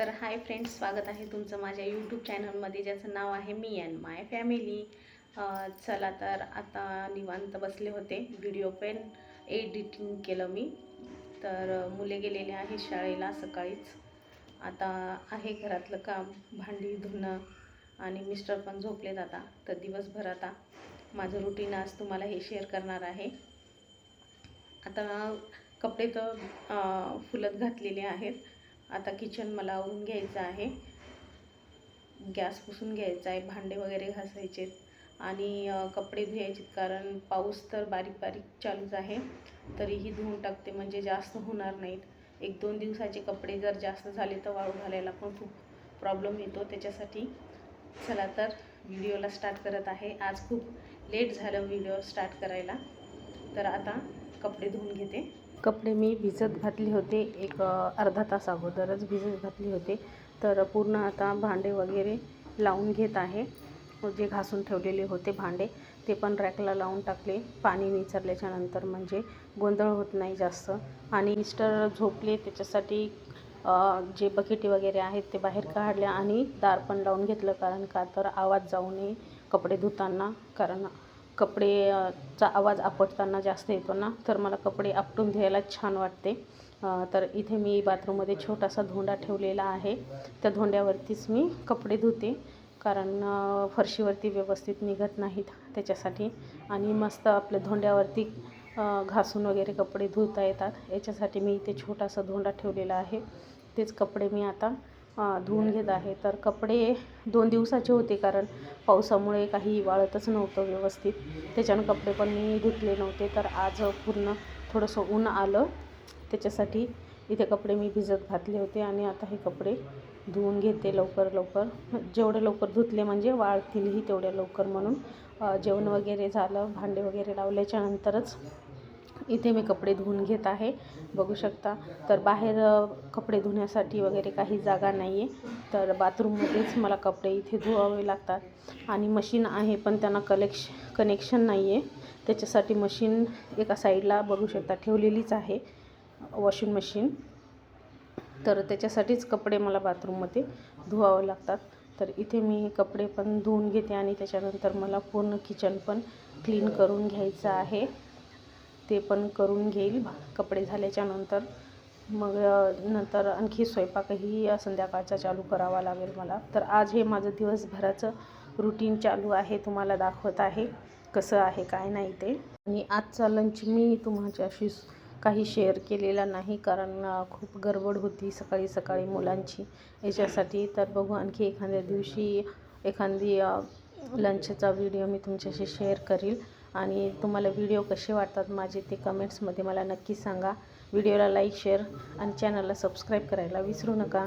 तर hi friends स्वागत आहे तुमचं माझ्या यूट्यूब चॅनलमध्ये ज्याचं नाव आहे मी अँड माय फॅमिली चला तर आता निवांत बसले होते. व्हिडिओ पेन एडिटिंग केलं मी. तर मुले गेलेले आहे शाळेला सकाळीच. आता आहे घरातलं काम भांडी धुणं आणि मिस्टर पण झोपलेत आता. तर दिवसभर आता माझं रुटीन आज तुम्हाला हे शेअर करणार आहे. आता कपडे तर फुलत घातलेले आहेत. आता किचन मला आवरून घ्यायचं आहे. गॅस पुसून घ्यायचा आहे. भांडे वगैरे घासायचे आणि कपडे धुवायचे कारण पाऊस तर बारीक बारीक चालूच आहे. तरीही धुवून टाकते म्हणजे जास्त होणार नाहीत. एक दोन दिवसाचे कपडे जर जास्त झाले तर वाळू घालायला पण खूप प्रॉब्लेम येतो. त्याच्यासाठी चला तर व्हिडिओला स्टार्ट करत आहे. आज खूप लेट झालं व्हिडिओ स्टार्ट करायला. तर आता कपडे धुवून घेते. कपडे मी भिजत घातले होते. एक अर्धा तास अगोदरच भिजत घातले होते. तर पूर्ण आता भांडे वगैरे लावून घेत आहे. जे घासून ठेवलेले होते भांडे ते पण रॅकला लावून टाकले. पाणी विचारल्याच्या नंतर म्हणजे गोंधळ होत नाही जास्त. आणि मिस्टर झोपले त्याच्यासाठी जे बकेटी वगैरे आहेत ते बाहेर काढले आणि दार पण लावून घेतलं. कारण का? तर आवाज जाऊ नये कपडे धुताना. कारण कपडे चा आवाज आपटताना जास्त येतो ना तर मला कपडे आपटून घ्यायला छान वाटते. तर इथे मी बाथरूममध्ये छोटासा धोंडा ठेवलेला आहे. त्या धोंड्यावरतीच मी कपडे धुते कारण फरशीवरती व्यवस्थित निघत नाहीत त्याच्यासाठी. आणि मस्त आपल्या धोंड्यावरती घासून वगैरे कपडे धुता येतात. याच्यासाठी मी इथे छोटासा धोंडा ठेवलेला आहे. तेच कपडे मी आता धुवून घेत आहे. तर कपडे दोन दिवसाचे होते कारण पावसामुळे काही वाळतच नव्हतं व्यवस्थित. त्याच्यानं कपडे पण मी धुतले नव्हते. तर आज पूर्ण थोडंसं ऊन आलं. त्याच्यासाठी इथे कपडे मी भिजत घातले होते आणि आता हे कपडे धुवून घेते लवकर लवकर. जेवढे लवकर धुतले म्हणजे वाळतीलही तेवढ्या लवकर म्हणून. जेवण वगैरे झालं भांडे वगैरे लावल्याच्या नंतरच इथे मी कपडे धुवून घेत आहे. बघू शकता. तर बाहेर कपडे धुण्यासाठी वगैरे काही जागा नाही आहे तर बाथरूममध्येच मला कपडे इथे धुवावे लागतात. आणि मशीन आहे पण त्यांना कलेक्श कनेक्शन नाही आहे त्याच्यासाठी मशीन एका साईडला बघू शकता ठेवलेलीच आहे वॉशिंग मशीन. तर त्याच्यासाठीच कपडे मला बाथरूममध्ये धुवावे लागतात. तर इथे मी कपडे पण धुवून घेते आणि त्याच्यानंतर मला पूर्ण किचन पण क्लीन करून घ्यायचं आहे. ते पण करून घेईल कपडे झाल्याच्यानंतर. मग नंतर आणखी स्वयंपाकही संध्याकाळचा चालू करावा लागेल मला. तर आज हे माझं दिवसभराचं रुटीन चालू आहे तुम्हाला दाखवत आहे. कसं आहे काय नाही ते. आणि आजचा लंच मी तुमच्याशी काही शेअर केलेला नाही कारण खूप गडबड होती सकाळी सकाळी मुलांची. याच्यासाठी तर बघू आणखी एखाद्या दिवशी एखादी लंचचा व्हिडिओ मी तुमच्याशी शेअर करील. आणि तुम्हाला व्हिडिओ कसे वाटतात माझे ते कमेंट्समध्ये मला नक्की सांगा. व्हिडिओला लाईक शेअर आणि चॅनलला सबस्क्राईब करायला विसरू नका.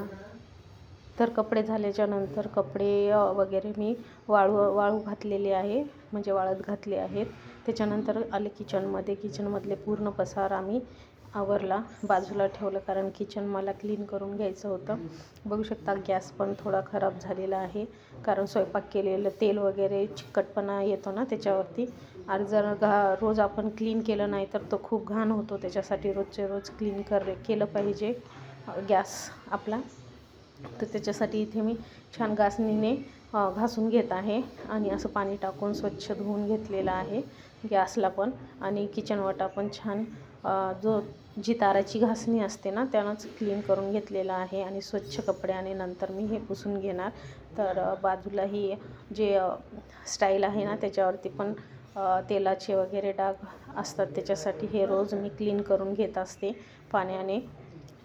तर कपडे झाल्याच्यानंतर कपडे वगैरे मी वाळू वाळू घातलेले आहे. म्हणजे वाळत घातले आहेत. त्याच्यानंतर आले किचनमध्ये किचनमधले पूर्ण पसार आम्ही आवरला बाजूला ठेवलं कारण किचन मला क्लीन करून घ्यायचं होतं. बघू शकता गॅस पण थोडा खराब झालेला आहे. कारण स्वयंपाक केलेलं तेल वगैरे चिकटपणा येतो ना त्याच्यावरती. आणि जर घा रोज आपण क्लीन केलं नाही तर तो खूप घाण होतो. त्याच्यासाठी रोजचे रोज क्लीन कर केलं पाहिजे गॅस आपला. तर त्याच्यासाठी इथे मी छान घासणीने घासून घेत आहे. आणि असं पाणी टाकून स्वच्छ धुवून घेतलेलं आहे गॅसला पण. आणि किचन वाटा पण छान जो जी ताराची घासणी असते ना त्यानंच क्लीन करून घेतलेलं आहे आणि स्वच्छ कपडे आणि नंतर मी हे पुसून घेणार. तर बाजूलाही बाजूला ही जे स्टाईल आहे ना त्याच्यावरती पण तेलाचे वगैरे डाग असतात. त्याच्यासाठी हे रोज मी क्लीन करून घेत असते पाण्याने.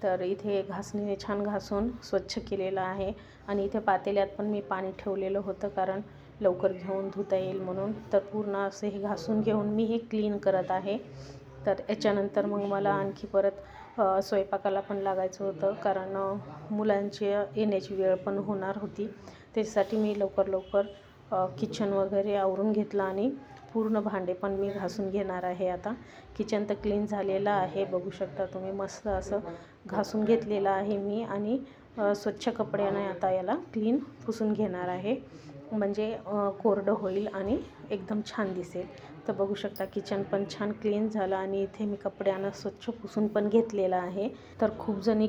तर इथे घासणीने छान घासून स्वच्छ केलेलं आहे आणि इथे पातेल्यात पण मी पाणी ठेवलेलं होतं कारण लवकर घेऊन धुता येईल म्हणून. तर पूर्ण असं हे घासून घेऊन मी हे क्लीन करत आहे. तर याच्यानंतर मग मला आणखी परत स्वयंपाकाला पण लागायचं होतं. कारण मुलांची येण्याची वेळ पण होणार होती. त्याच्यासाठी मी लवकर लवकर किचन वगैरे आवरून घेतलं आणि पूर्ण भांडे पण मी घासून घेणार आहे आता. किचन तर क्लीन झालेलं आहे. बघू शकता तुम्ही मस्त असं घासून घेतलेलं आहे मी आणि स्वच्छ कपड्याने आता याला क्लीन पुसून घेणार आहे. म्हणजे कोरडं होईल आणि एकदम छान दिसेल. तर बघू शकता किचन पण छान क्लीन झालं आणि इथे मी कपड्यानं स्वच्छ पुसून पण घेतलेलं आहे. तर खूप जणी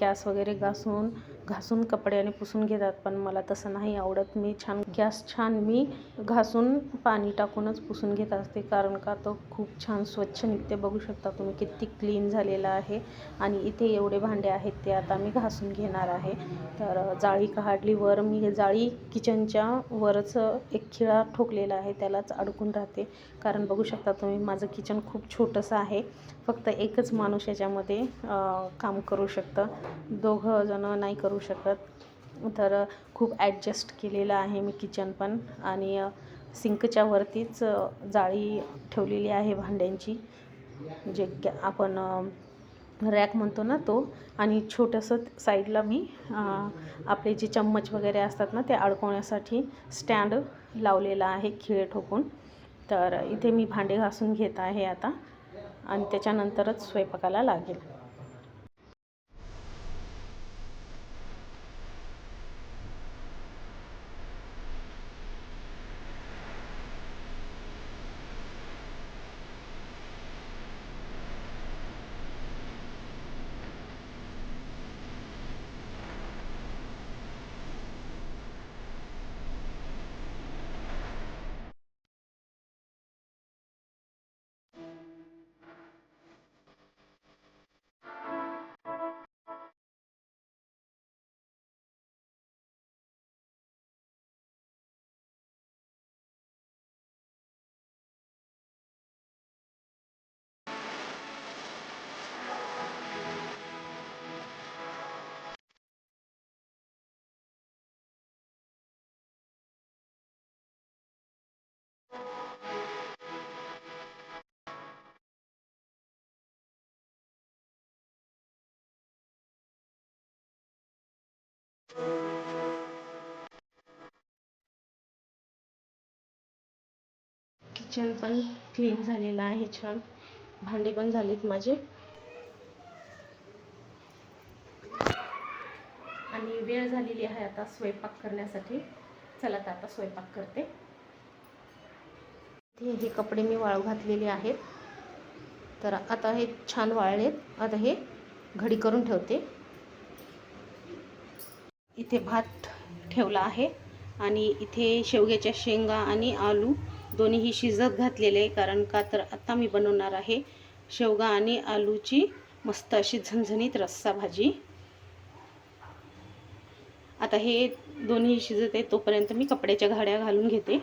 गॅस वगैरे घासून घासून कपड्याने पुसून घेतात पण मला तसं नाही आवडत. मी छान गॅस छान मी घासून पाणी टाकूनच पुसून घेत असते कारण का तो खूप छान स्वच्छ निघते. बघू शकता तुम्ही किती क्लीन झालेला आहे. आणि इथे एवढे भांडे आहेत ते आता मी घासून घेणार आहे. तर जाळी काढली वर मी जाळी किचनच्या वरच एक खिळा ठोकलेला आहे त्यालाच अडकून राहते. कारण बघू शकता तुम्ही माझं किचन खूप छोटंसं आहे. फक्त एकच माणूस याच्यामध्ये काम करू शकतं. दोघं जणं नाही करू शकत. तर खूप ॲडजस्ट केलेलं आहे मी किचन पण. आणि सिंकच्या वरतीच जाळी ठेवलेली आहे भांड्यांची. जे आपण रॅक म्हणतो ना तो. आणि छोटंसं साईडला मी आपले जे चम्मच वगैरे असतात ना ते अडकवण्यासाठी स्टँड लावलेला आहे खिळे ठोकून. तर इथे मी भांडे घासून घेत आहे आता. आणि त्याच्यानंतरच स्वयंपाकाला लागेल. किचन पण क्लीन झालेलं आहे छान. भांडे पण झालेत माझे. आणि वेळ झालेली आहे आता स्वयंपाक करण्यासाठी. चला तर आता स्वयंपाक करते. हे हे कपडे मी वाळू घातलेले आहेत. तर आता हे छान वाळलेत. आता हे घडी करून ठेवते. इथे भात ठेवला आहे आणि इथे शेवग्याच्या शेंगा आणि आलू दोन्हीही शिजत घातलेले आहे कारण का तर आत्ता मी बनवणार आहे शेवगा आणि आलूची मस्त अशी झणझणीत रस्सा भाजी. आता हे दोन्ही शिजत आहे तोपर्यंत मी कपड्याच्या घड्या घालून घेते.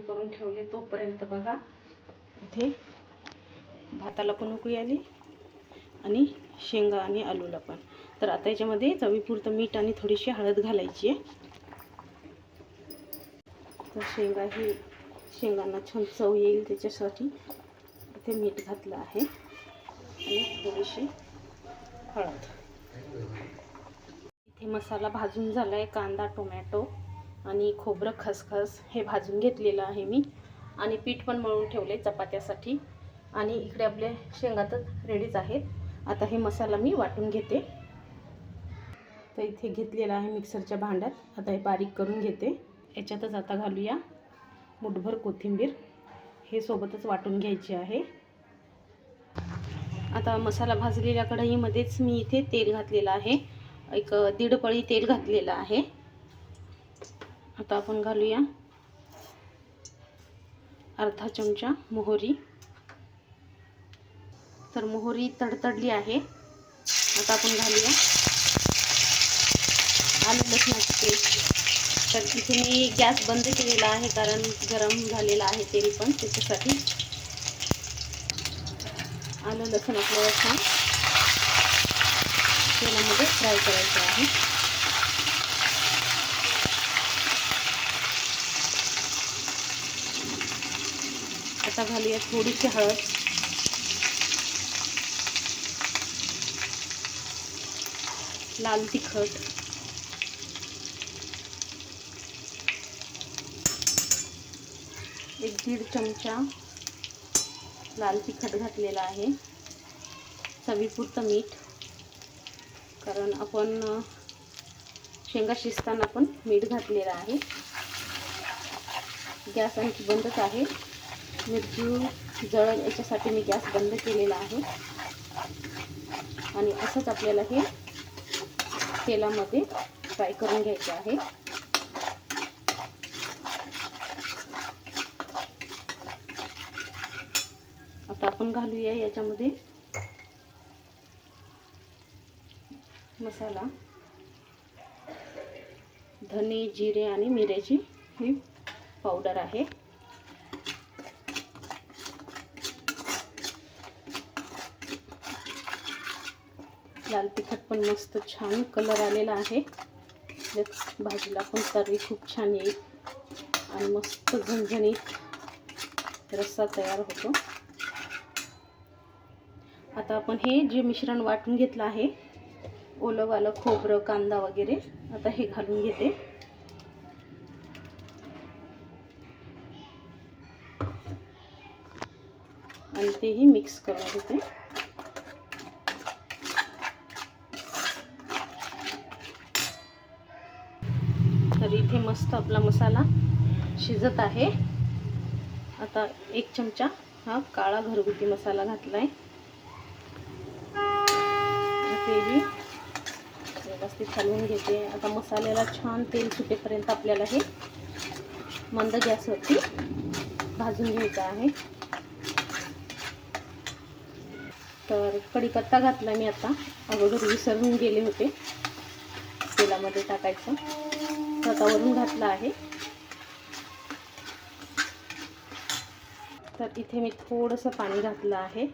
मी करून ठेवले तोपर्यंत बघा. इथे भाताला पण उकळी आली आणि शेंगा आणि आलूला पण. तर आता याच्यामध्ये चवीपुरतं मीठ आणि थोडीशी हळद घालायची आहे. तर शेंगा ही शेंगांना छान चव येईल त्याच्यासाठी. इथे मीठ घातलं आहे आणि थोडीशी हळद. इथे मसाला भाजून झाला आहे कांदा टोमॅटो. आणि खोबरं खसखस हे भाजून घेतलेलं आहे मी. आणि पीठ पण मळून ठेवले चपात्यासाठी. आणि इकडे आपले शेंगा तर रेडीच आहेत. आता हे मसाला मी वाटून घेते. तर इथे घेतलेलं आहे मिक्सरच्या भांड्यात. आता हे बारीक करून घेते. याच्यातच आता घालूया मुठभर कोथिंबीर. हे सोबतच वाटून घ्यायची आहे. आता मसाला भाजलेल्या कढईमध्येच मी इथे तेल घातलेलं आहे. एक दीड पळी तेल घातलेलं आहे. आता आपण घालूया. अर्धा चमचा मोहरी. तर मोहरी तडतडली आहे. आता आपण घालूया. आलं लसणाची पेस्ट. तर इथे मी गॅस बंद केलेला आहे, कारण गरम झालेलं आहे तेल पण त्याच्यासाठी. आलं लसूण छान तेलामध्ये फ्राय करायचं आता घालूया थोडीशी हळद. लाल तिखट. एक दीड चमचा लाल तिखट घातलेला आहे. चवीपुरतं मीठ. कारण आपण शेंगा शिजताना पण मीठ घातलेलं आहे. गॅस आणखी बंदच आहे. मिरची जळेल याच्यासाठी मी गॅस बंद केलेला आहे. आणि असंच आपल्याला हे तेलामध्ये फ्राय करून घ्यायचे आहे. आता आपण घालूया याच्यामध्ये मसाला. धने जिरे आणि मिऱ्याची ही पावडर आहे लाल तिखट पण मस्त छान कलर आलेला आहे. भाजीला पण तर्री खूप छान येईल. आणि मस्त झणझणीत रस्सा तयार होतो. आता आपण हे जे मिश्रण वाटून घेतलं आहे ओलंवालं खोबरं कांदा वगैरे आता हे घालून घेते. आणि तेही मिक्स करून घेते. मस्त आपला मसाला शिजत आहे. आता एक चमचा हा काळा घरगुती मसाला घातलाय. तेही व्यवस्थित हलवून घेते. आता मसाल्याला छान तेल सुटेपर्यंत आपल्याला हे मंद गॅसवरती भाजून घ्यायचं आहे. तर कढीपत्ता घातला मी आता. अगोदर विसरून गेले होते. तेलामध्ये टाकायचं. तर घातला आहे. तर इथे मी थोडंसं पाणी घातलं आहे.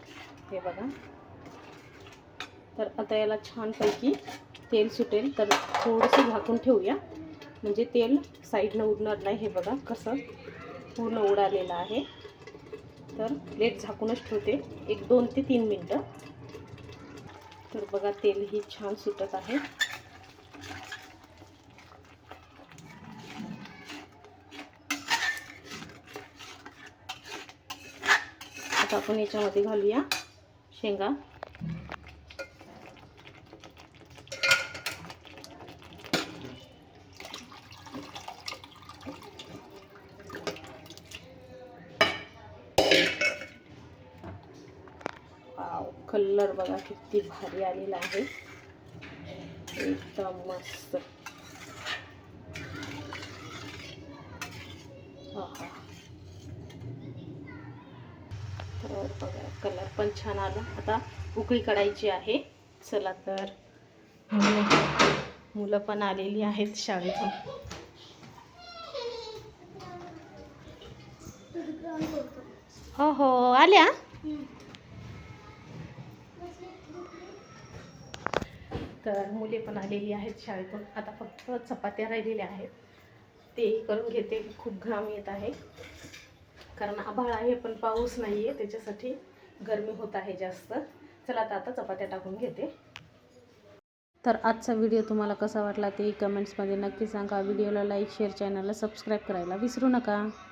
हे बघा. तर आता याला छानपैकी तेल सुटेल. तर थोडंसं झाकून ठेवूया. म्हणजे तेल साईडनं उडणार नाही. हे बघा कसं पूर्ण उडालेलं आहे. तर प्लेट झाकूनच ठेवते. एक दोन ते तीन मिनटं. तर बघा तेल ही छान सुटत आहे. आता आपण याच्यामध्ये घालूया शेंगा. कलर बघा किती भारी आलेला आहे. एकदम मस्त. आहा. तर बघा कलर पण छान आला. आता उकळी काढायची आहे. चला तर. मुलं मुलं पण आलेली आहेत शाळेतून. हो हो आल्या? तर मुले पण आलेली आहेत शाळेतून. आता फक्त चपात्या राहिलेल्या आहेत. तेही करून घेते. खूप घाम येत आहे. कारण आभाळ आहे पण पाऊस नाही आहे त्याच्यासाठी गरमी होत आहे जास्त. चला आता आता चपात्या टाकून घेते. तर आजचा व्हिडिओ तुम्हाला कसा वाटला ते कमेंट्समध्ये नक्की सांगा. व्हिडिओला लाईक शेअर चॅनलला सबस्क्राईब करायला विसरू नका.